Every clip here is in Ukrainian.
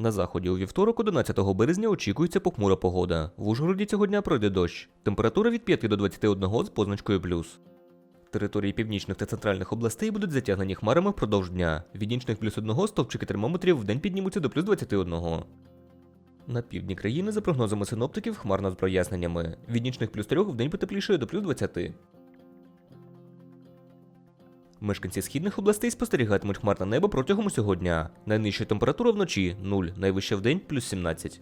На заході у вівторок, 11 березня, очікується похмура погода. В Ужгороді цього дня пройде дощ. Температура від 5 до 21 з позначкою плюс. Території північних та центральних областей будуть затягнені хмарами впродовж дня. Від нічних плюс 1 стовпчики термометрів в день піднімуться до плюс 21. На півдні країни, за прогнозами синоптиків, хмарно з проясненнями. Від нічних плюс 3 в день потеплішає до плюс 20. Мешканці східних областей спостерігатимуть хмарне небо протягом усього дня. Найнижча температура вночі 0, найвища в день плюс 17.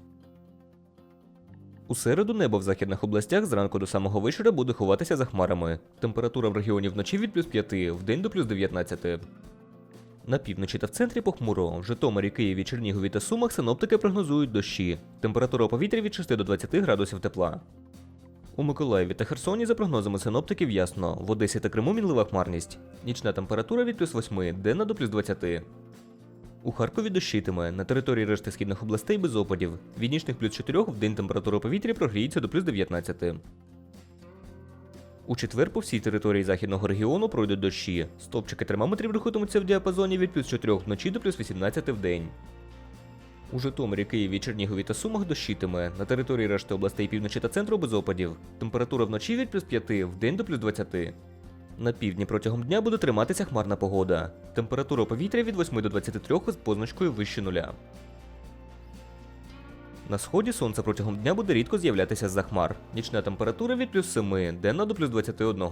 У середу небо в західних областях зранку до самого вечора буде ховатися за хмарами. Температура в регіоні вночі від плюс 5, в день до плюс 19. На півночі та в центрі похмуро. В Житомирі, Києві, Чернігові та Сумах синоптики прогнозують дощі. Температура повітря від 6 до 20 градусів тепла. У Миколаєві та Херсоні, за прогнозами синоптиків, ясно. В Одесі та Криму мінлива хмарність. Нічна температура від плюс 8, денна до плюс 20. У Харкові дощитиме, на території решти східних областей без опадів. Від нічних плюс 4 в день температура повітря прогріється до плюс 19. У четвер по всій території західного регіону пройдуть дощі. Стопчики термометрів рухатимуться в діапазоні від плюс 4 вночі до плюс 18 в день. У Житомирі, Києві, Чернігові та Сумах дощитиме. На території решти областей півночі та центру без опадів. Температура вночі від плюс 5, в день до плюс 20. На півдні протягом дня буде триматися хмарна погода. Температура повітря від 8 до 23 з позначкою вище нуля. На сході сонце протягом дня буде рідко з'являтися з-за хмар. Нічна температура від плюс 7, денна до плюс 21.